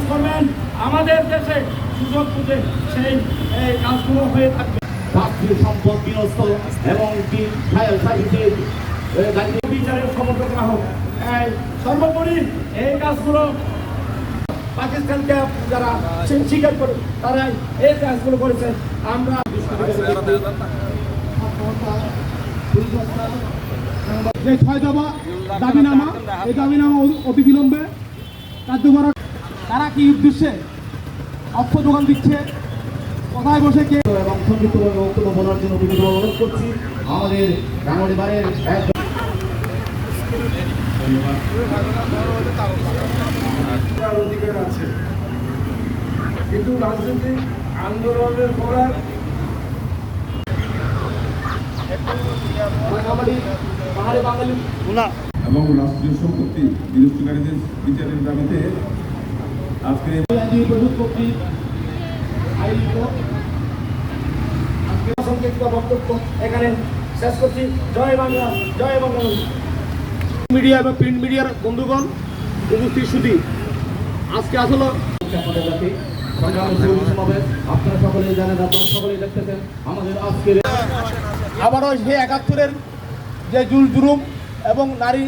কাজ করবেন। আমাদের দেশে সুযোগ বুঝে সেই এই কাজগুলো হয়ে থাকবে। রাষ্ট্রীয় সম্পদ বিনষ্ট এবং বিচারের হোক সর্বোপরি এই কাজগুলো পাকিস্তানকে যারা স্বীকার করে তারাই এই কাজগুলো করেছে। আমরা যে ছয় দফা দাবিনামা এই দাবিনামা অ- অতি বিলম্বে কার্যকর তারা কি উদ্দেশ্যে অর্থ যোগান দিচ্ছে? কোথায় বসে কে? এবং সংযুক্তভাবে বক্তব্য বলার জন্য বিভিন্ন অনুরোধ করছি আমাদের এক অধিকার আছে। কিন্তু রাজনৈতিক আন্দোলনের করার বাঙালি এবং রাষ্ট্রীয় সম্পত্তি বিনষ্টকারীদের বিচারের দাবিতে আজকে এখানে শেষ করছি। জয় বাংলা জয় বাংলা। মিডিয়া এবং প্রিন্ট মিডিয়ার বন্ধুগণ উপস্থিত সুদী আজকে আসলে আপনারা সকলেই জানেন আপনারা সকলেই দেখতেছেন আমাদের আজকের আবারও সেই একাত্তরের যে জুল জুলুম এবং নারী